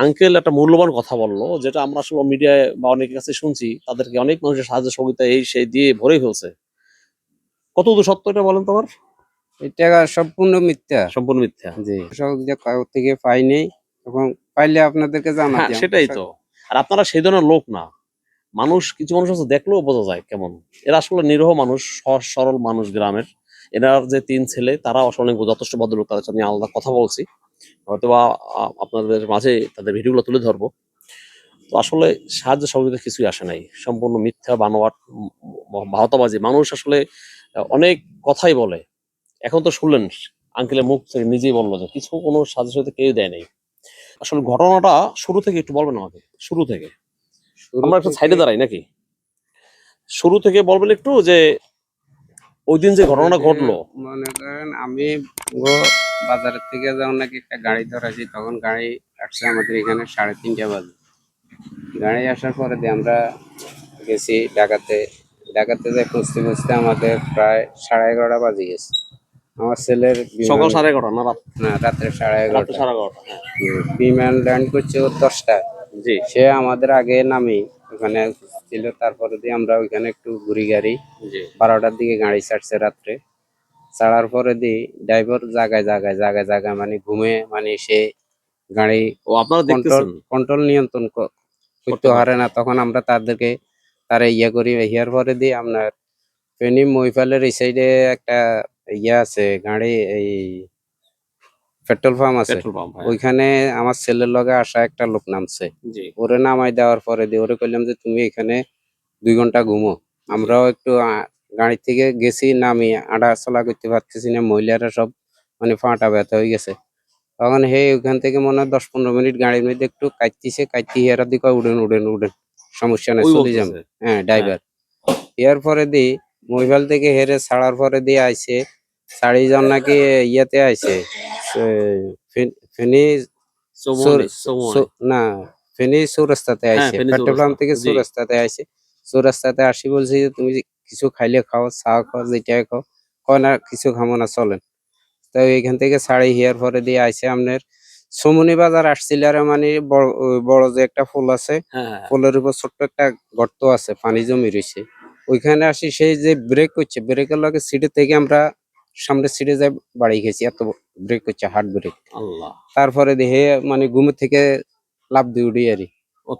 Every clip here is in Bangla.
আঙ্কেল একটা মূল্যবান কথা বলল যেটা আমরা আসলে মিডিয়ায় বা অনেকের কাছে শুনছি তাদেরকে অনেক মানুষের সাহায্য সহযোগিতা এই সেই দিয়ে ভরে ফেলছে। কত দূর সত্য এটা বলেন তোমার এটা সম্পূর্ণ মিথ্যা। সম্পূর্ণ মিথ্যা। জি। সহযোগিতা কারোর থেকে পাইনি এবং পাইলে আপনাদেরকে হ্যাঁ জানাতে সেটাই তো। আর আপনারা সেই ধরনের লোক না। মানুষ কিছু মানুষ আছে দেখলেও বোঝা যায় কেমন। এরা আসলে নিরহ মানুষ সহজ সরল মানুষ গ্রামের। এরা যে তিন ছেলে তারা আসলে অনেক যথেষ্ট ভদ্রলোক তাদের সাথে আমি আলাদা কথা বলছি। হয়তোবা আপনাদের মাঝে তাদের ভিডিওগুলো তুলে ধরবো। তো আসলে সাহায্য সহযোগিতা কিছুই আসে নাই। সম্পূর্ণ মিথ্যা বানোয়াট ভাওতাবাজি। মানুষ আসলে অনেক কথাই বলে। এখন তো শুনলেন আঙ্কেলের মুখ থেকে নিজেই বলল যে কিছু কোনো সাহায্য সহযোগিতা কেউ দেয় নাই। আসলে ঘটনাটা শুরু থেকে একটু বলবেন আমাকে? শুরু থেকে? আমরা একটা সাইডে দাঁড়াই নাকি? শুরু থেকে বলবেন একটু যে ওই দিন যে ঘটনাটা ঘটলো। মনে করেন আমি বাজারের থেকে যখন নাকি একটা গাড়ি ধরেছি তখন গাড়ি আসছে আমাদের এখানে সাড়ে তিনটা বাজে। গাড়ি আসার পরে দিয়ে আমরা গেছি ঢাকাতে। ঢাকাতে যে খুঁজতে খুঁজতে আমাদের প্রায় সাড়ে এগারোটা বাজে গেছে। আমার ছেলের সকাল সাড়ে এগারোটা না রাত? না রাত্রে সাড়ে এগারোটা। সাড়ে এগারোটা হ্যাঁ। বিমান ল্যান্ড করছে ও দশটায় জি। সে আমাদের আগে নামি ওখানে ছিল। তারপরে দিয়ে আমরা ওইখানে একটু ঘুরি গাড়ি। বারোটার দিকে গাড়ি ছাড়ছে রাত্রে। ছাড়ার পরে দি ড্রাইভার জায়গায় জায়গায় জায়গায় জায়গায় মানে ঘুমে মানে সে গাড়ি ও আপনারা কন্ট্রোল কন্ট্রোল নিয়ন্ত্রণ করতে পারে না। তখন আমরা তাদেরকে তারা ইয়ে করি। ইয়ার পরে দিয়ে আপনার ফেনী মহিফালের এই সাইডে একটা ইয়ে আছে গাড়ি এই পেট্রোল পাম্প আছে। পাম্প ওইখানে আমার ছেলের লগে আসা একটা লোক নামছে। ওরে নামাই দেওয়ার পরে দিয়ে ওরে কইলাম যে তুমি এখানে দুই ঘণ্টা ঘুমো। আমরাও একটু গাড়ি থেকে গেছি নামি আড়া চলা করতে পারতেছি না মহিলারা সব মানে ফাটা ব্যথা হয়ে গেছে। তখন হে ওখান থেকে মনে হয় দশ পনেরো মিনিট গাড়ির মধ্যে একটু কাটতিছে কাটতি হেরা দিকে উড়েন উড়েন উড়েন সমস্যা নেই চলে যাবে। হ্যাঁ ড্রাইভার এর পরে দি মহিবাল থেকে হেরে ছাড়ার পরে দিয়ে আইছে চারি জন নাকি ইয়াতে আইছে ফেনী। না ফেনী চৌরাস্তাতে হ্যাঁ, আইছে পেট্রোল পাম্প থেকে জি। চৌরাস্তাতে আইছে। চৌরাস্তাতে আসি বলছি যে তুমি কিছু খাইলে খাও চা খাও যেটাই খাও কয় না কিছু খামো না চলেন। তো এইখান থেকে ছাড়ি হিয়ার পরে দিয়ে আইসে আপনার সমনি বাজার আসছিল আর মানে বড় বড় যে একটা ফুল আছে হ্যাঁ হ্যাঁ, ফুলের উপর ছোট্ট একটা গর্ত আছে পানি জমি রয়েছে। ওইখানে আসি সেই যে ব্রেক করছে ব্রেকের লগে সিটে থেকে আমরা সামনে সিটে যাই বাড়ি গেছি এত ব্রেক করছে হার্ট ব্রেক তারপরে দেখে মানে ঘুমের থেকে লাভ দিয়ে উঠি আরি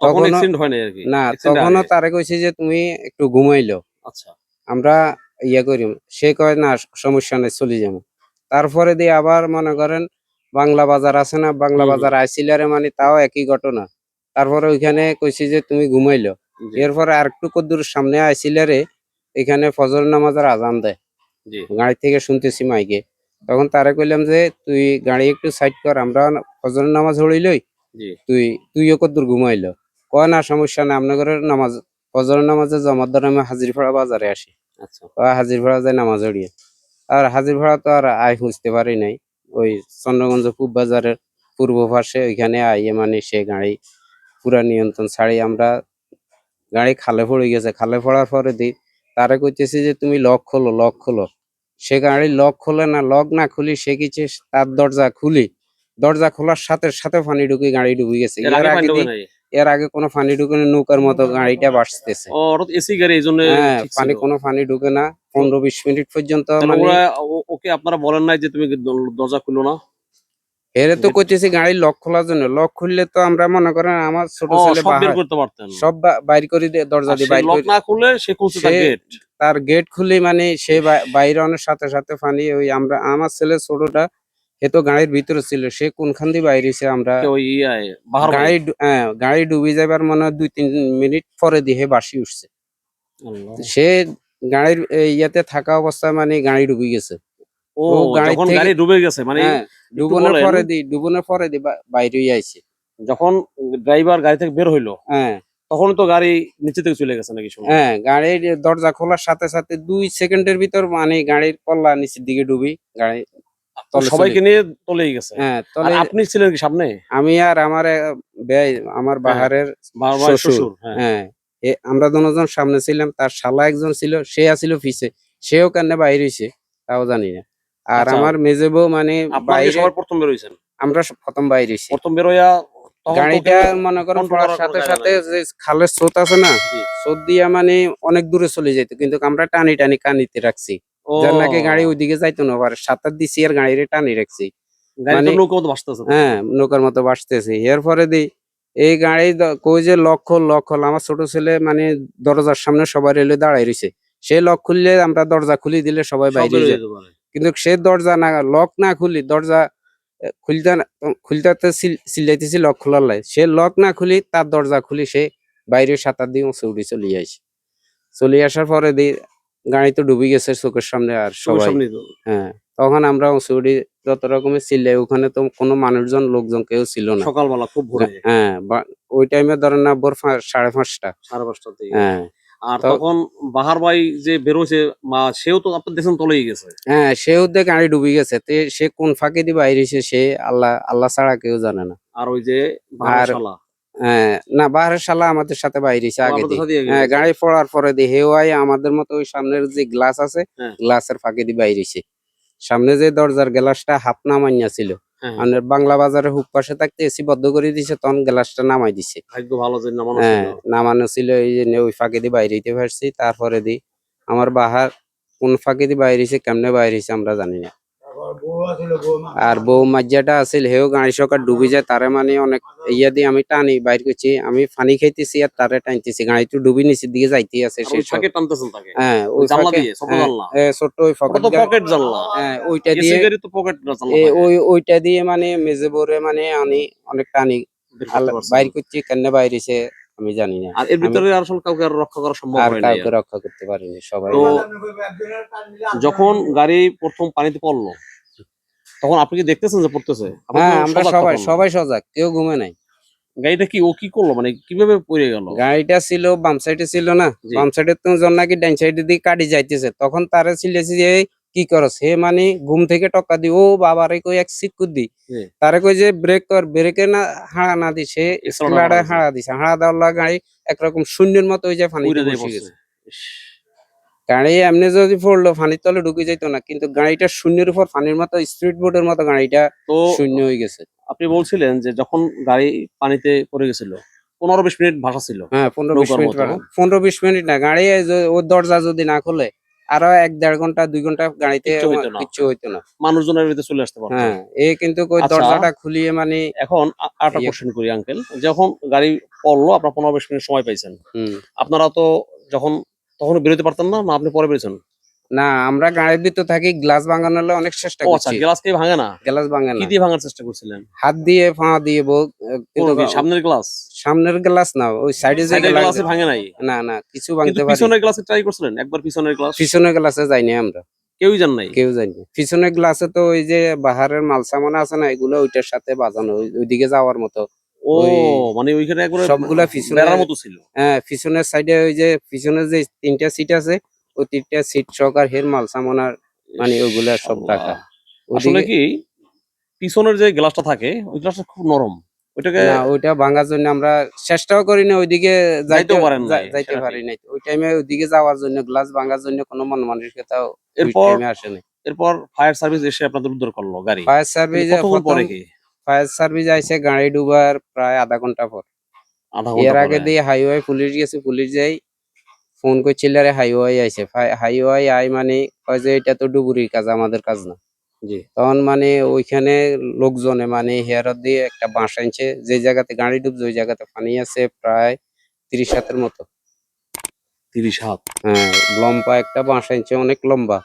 তখন না আর কি? না তখনও। তারে কইছে যে তুমি একটু ঘুমাইলো। আচ্ছা। আমরা ইয়ে করি সে কয় না সমস্যা নেই চলে যাব। তারপরে দিয়ে আবার মনে করেন বাংলা বাজার আছে না? বাংলা। বাজার আইসিলারে মানে তাও একই ঘটনা। তারপরে ওইখানে কইছি যে তুমি ঘুমাইলো। এরপরে আরেকটু কদ্দুর সামনে আইসিলারে এখানে ফজর নামাজের আজান দেয়। গাড়ি থেকে শুনতেছি মাইকে। তখন তারে কইলাম যে তুই গাড়ি একটু সাইড কর আমরা ফজর নামাজ হইলই। জি। তুই তুইও কদ্দুর ঘুমাইলো। কয় না সমস্যা না আপনাদের নামাজ ফজর নামাজে জমার দ্বারা আমি হাজিরপাড়া বাজারে আসি। আচ্ছা। হাজিরপাড়া যায় নামাজ হড়িয়ে আর হাজিরপাড়া তো আর আয় খুঁজতে পারি নাই। ওই চন্দ্রগঞ্জ পূব বাজারের পূর্ব পাশে ওইখানে আইয়ে মানে সে গাড়ি পুরা নিয়ন্ত্রণ ছাড়ি আমরা গাড়ি খালে পড়ে গেছে। খালে পড়ার পরে দি তারে কইতেছি যে তুমি লক খোলো লক খোলো। সে গাড়ি লক খোলে না লক না খুলি সে কিছু তার দরজা খুলি। দরজা খোলার সাথে সাথে পানি ঢুকে গাড়ি ডুবে গেছে। এর আগে কোনো পানি ঢুকে না, নৌকার মতো গাড়িটা বাসতেছে। এসি গাড়ি এই জন্য হ্যাঁ পানি কোনো পানি ঢুকে না পনেরো বিশ মিনিট পর্যন্ত মানে ওকে আপনারা বলেন নাই যে তুমি দরজা খুলো না? এরে তো করতেছি গাড়ি লক খোলার জন্য। লক খুললে তো আমরা মনে করেন আমার ছোট ছেলে করতে পারতেন। সব বাইর করে দরজা দিয়ে বাইর লক করে না খুলে সে খুলছে তার গেট তার গেট খুলে মানে সে বাইরে অনেক সাথে সাথে পানি ওই আমরা আমার ছেলে ছোটটা এ তো গাড়ির ভিতরে ছিল সে কোনখান দিয়ে বাইরেছে আমরা গাড়ি হ্যাঁ গাড়ি ডুবে যাবার মনে হয় দুই তিন মিনিট পরে দিয়ে বাসি উঠছে। সে গাড়ির ইয়াতে থাকা অবস্থায় মানে গাড়ি ডুবে গেছে। ও গাড়ি ডুবে গেছে মানে হ্যাঁ ডুবনের পরে দি ডুবনের পরে দি বা- বাইরে আইছে। যখন ড্রাইভার গাড়ি থেকে বের হইল হ্যাঁ। তখন তো গাড়ি নিচে থেকে চলে গেছে নাকি। হ্যাঁ গাড়ির দরজা খোলার সাথে সাথে দুই সেকেন্ডের ভিতর মানে গাড়ির কল্লা নিচের দিকে ডুবি গাড়ি সবাইকে নিয়ে তলেই গেছে। হ্যাঁ তলে আপনি ছিলেন কি সামনে? আমি আর আমার ব্যয় আমার বাহারের বা- বা শ্বশুর। হ্যাঁ। হ্যাঁ আমরা দুজন সামনে ছিলাম তার শালা একজন ছিল সে আছিল পিছে সেও কেন বাইরে হইছে তাও জানি না। আর আচ্ছা। আমার মেজে বউ মানে বাইরে প্রথম বের হইছেন? আমরা সব প্রথম বাইরে হইছি। প্রথম বের হইয়া গাড়িটা মনে করেন পড়ার সাথে সাথে যে খালের স্রোত আছে না। স্রোত দিয়া মানে অনেক দূরে চলে যেত কিন্তু আমরা টানি টানি কানিতে রাখছি। যার নাকি গাড়ি ওইদিকে যাইতো না পারে সাঁতার দিছি আর গাড়িরে টানি রাখছি। মানে- হ্যাঁ নৌকার মতো বাসতেছে এর পরে দি এই গাড়ি কই যে আমার ছোট ছেলে মানে দরজার সামনে সবাই রেলে দাঁড়াই রয়েছে সে লক খুললে আমরা দরজা খুলি দিলে সবাই বাইরে যায়। কিন্তু সে দরজা না লক না খুলি দরজা খুলতে না- খুলতে সিলাইতেছি লক খোলার লাই। সে লক না খুলি তার দরজা খুলি সে বাইরে সাঁতার দিয়ে উঁচু উঠে চলে আসে। চলে আসার পরে দি গাড়ি তো ডুবে গেছে চোখের সামনে আর সবাই। হ্যাঁ তখন আমরা উঁচু যত রকমের চিল্লাই ওখানে তো কোনো মানুষজন লোকজন কেউ ছিল না। সকালবেলা খুব ভোরে। হ্যাঁ বা- ওই টাইমে ধরেন না ভোর সাড়ে পাঁচটা। সাড়ে পাঁচটা হ্যাঁ আর তখন বাহার ভাই যে বেরোছে মা সেও তো আপনার দেখছেন তলেই গেছে। হ্যাঁ সে উদ্যোগ গাড়ি ডুবে গেছে। তে সে কোন ফাঁকে দিয়ে বাইরেছে সে আল্লাহ আল্লাহ ছাড়া কেউ জানে না। আর ওই যে হ্যাঁ না বাহারের শালা আমাদের সাথে বাইরেছে আগে হ্যাঁ গাড়ি পড়ার পরে দিয়ে হেও আই আমাদের মতো ওই সামনের যে গ্লাস আছে হ্যাঁ। গ্লাসের ফাঁকে দিয়ে বাইরেছে সামনে যে দরজার গ্লাসটা হাফ নামাইয়া ছিল হ্যাঁ, বাংলা বাজারের হুক পাশে থাকতে এসি বদ্ধ করে দিছে তখন গ্লাসটা নামাই দিছে। ভাগ্য ভালো যে নামানো হ্যাঁ ছিল। নামানো ছিল এই যে ওই ফাঁকে দিয়ে বাইরে পারছি তারপরে দি আমার বাহার কোন ফাঁকে দিয়ে বাইরে হইছে কেমনে বাইরে হইছে আমরা জানি না। আর বউ মাজ্জাটা আছিল হেও গাড়ি সকার ডুবি যায় তারে মানে অনেক ইয়া দিয়ে আমি টানি বাইর করছি। আমি পানি খাইতেছি আর তারে টানতেছি। গাড়ি তো ডুবি নিচের দিকে যাইতে আছে সেই ফাঁকে টানতেছেন তাকে? হ্যাঁ ওই জানলা দিয়ে ছোট হ্যাঁ, জানলা? ওই পকেট হ্যাঁ ওইটা দিয়ে তো পকেট জানলা ওই ওইটা দিয়ে মানে মেজে বরে মানে আমি অনেক টানি। বাইর করছি কেন বাইরেছে আমি জানি না। আর এর ভিতরে আসলে কাউকে আর রক্ষা করা সম্ভব আর কাউকে রক্ষা করতে পারিনি সবাই তো যখন গাড়ি প্রথম পানিতে পড়ল তখন আপনি কি দেখতেছেন যে পড়তেছে? হ্যাঁ আমরা সবাই সবাই সজাগ কেউ ঘুমে নাই। গাড়িটা কি ও কি করল? মানে কীভাবে পড়ে গেল? গাড়িটা ছিল বাম সাইডে ছিল না। বাম সাইডে তো জন নাকি ডাইন সাইডে দিয়ে কাটি যাইতেছে। তখন তারা ছিলেছি যে কি করস? হে মানে ঘুম থেকে টক্কা দি ও বাবারে কই এক সিট দি। তারে কই যে ব্রেক কর ব্রেকে না হাড়া না দি। সে। হাড়া দিছে। হাড়া দেওয়ার গাড়ি একরকম শূন্যের মতো ওই যে উড়ে পানিতে বসে গেছে। গাড়ি এমনি যদি পড়ল পানির তলে ঢুকে যাইতো না। কিন্তু গাড়িটা শূন্যের উপর পানির মতো স্ট্রিট বোর্ডের মতো গাড়িটা তো শূন্য হয়ে গেছে। আপনি বলছিলেন যে যখন গাড়ি পানিতে পড়ে গেছিল পনেরো বিশ মিনিট ভাষা ছিল হ্যাঁ পনেরো বিশ মিনিট। পনেরো বিশ মিনিট না গাড়ি ওর দরজা যদি না খুলে আরও এক দেড় ঘণ্টা দুই ঘণ্টা গাড়িতে কিচ্ছু হইতো না। মানুষজনের ভিতরে চলে আসতে পারতো। হ্যাঁ এ কিন্তু ওই আচ্ছা। দরজাটা খুলিয়ে মানে এখন আ- আরেকটা ইয়ে- কোশ্চেন করি আঙ্কেল যখন গাড়ি পড়ল আপনার পনেরো বিশ মিনিট সময় পাইছেন। আপনারা তো যখন তখন বেরোতে পারতেন না না আপনি পরে বেরোছেন না আমরা গাড়ির ভিতর থাকি গ্লাস ভাঙানোর অনেক চেষ্টা আচ্ছা করছি। গ্লাস কে ভাঙে না? গ্লাস ভাঙে না। কি দিয়ে ভাঙার চেষ্টা করছিলেন? হাত দিয়ে পা দিয়ে বউ সামনের গ্লাস? সামনের গ্লাস না ওই সাইডে যে গ্লাস ভাঙে নাই? না না কিছু ভাঙতে পারি পিছনের গ্লাসে ট্রাই করছিলেন? একবার পিছনের গ্লাস? পিছনের গ্লাসে যাইনি আমরা। কেউই জান নাই? কেউ জানি। পিছনের গ্লাসে তো ওই যে বাহারের মাল সামান আছে না এগুলো ওইটার সাথে বাজানো ওইদিকে যাওয়ার মতো। ও মানে ওইখানে একবারে সবগুলা পিছনে- মতো ছিল? হ্যাঁ পিছনের সাইডে ওই যে পিছনের যে তিনটা সিট আছে ওই তিনটা সিট সহকার হের মাল সামানার মানে ওগুলা সব টাকা আসলে কি পিছনের যে গ্লাসটা থাকে ওই গ্লাসটা খুব নরম। ওইটাকে না ওইটা ভাঙার জন্য আমরা চেষ্টাও করি না ওইদিকে যাইতে পারেন যাইতে পারি। নাই। ওই টাইমে ওইদিকে যাওয়ার জন্য গ্লাস ভাঙার জন্য কোনো মন মানসিকতা ওই এরপর আসে নাই। এরপর ফায়ার সার্ভিস এসে আপনাদের উদ্ধার করল গাড়ি। ফায়ার সার্ভিস পরে কি? ফায়ার সার্ভিস আইছে গাড়ি ডুবার প্রায় আধা ঘণ্টা পর। আধা এর আগে দিয়ে হাইওয়ে পুলিশ গেছে পুলিশ যাই ফোন করছিল আরে হাইওয়ে আইছে। হাইওয়ে আই মানে কয় যে এটা তো ডুবুরির কাজ আমাদের কাজ না। তখন মানে ওইখানে লোকজনে মানে হেয়ারত দিয়ে একটা বাঁশ আনছে যে জায়গাতে গাড়ি ডুবছে ওই জায়গাতে পানি আছে প্রায় তিরিশ হাতের মতো। তিরিশ হাত। হ্যাঁ লম্বা একটা বাঁশ আনছে অনেক লম্বা।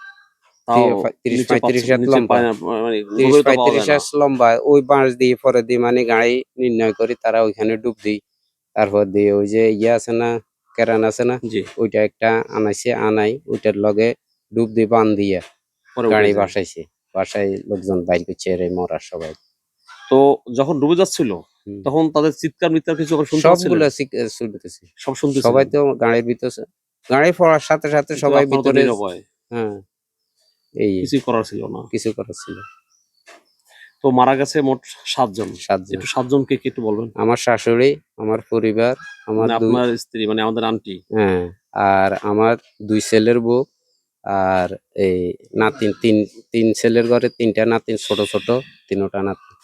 তিরিশ পঁয়ত্রিশ হাত লম্বা। পায় না, মানে তিরিশ পঁয়ত্রিশ হাত লম্বা। ওই বাঁশ দিয়ে পরে দিয়ে মানে গাড়ি নির্ণয় করি তারা ওইখানে ডুব দিই। তারপর দিয়ে ওই যে ইয়ে আছে না কেরান আছে না ওইটা একটা আনাইছে আনাই ওইটার লগে ডুব দিয়ে বান দিয়ে। গাড়ি। বাসাইছে। বাসায় লোকজন বাইর করছে রে মরার সবাই। তো যখন ডুবে যাচ্ছিল তখন তাদের চিৎকার মিৎকার কিছু শুনতে সবগুলো শুনতেছি। সব শুনতে সবাই তো গাড়ির ভিতরে গাড়ি পড়ার সাথে সাথে সবাই ভিতরে হ্যাঁ। এই কিছুই করার ছিল না। কিছু করার ছিল তো মারা গেছে মোট সাতজন। সাতজন। একটু সাতজনকে কি একটু বলবেন? আমার শাশুড়ি আমার পরিবার আমার মানে আপনার স্ত্রী মানে আমাদের আন্টি। হ্যাঁ আর আমার দুই ছেলের বউ আর এই নাতিন তিন তিন ছেলের ঘরে তিনটা নাতিন ছোট ছোট তিনটা নাতিন।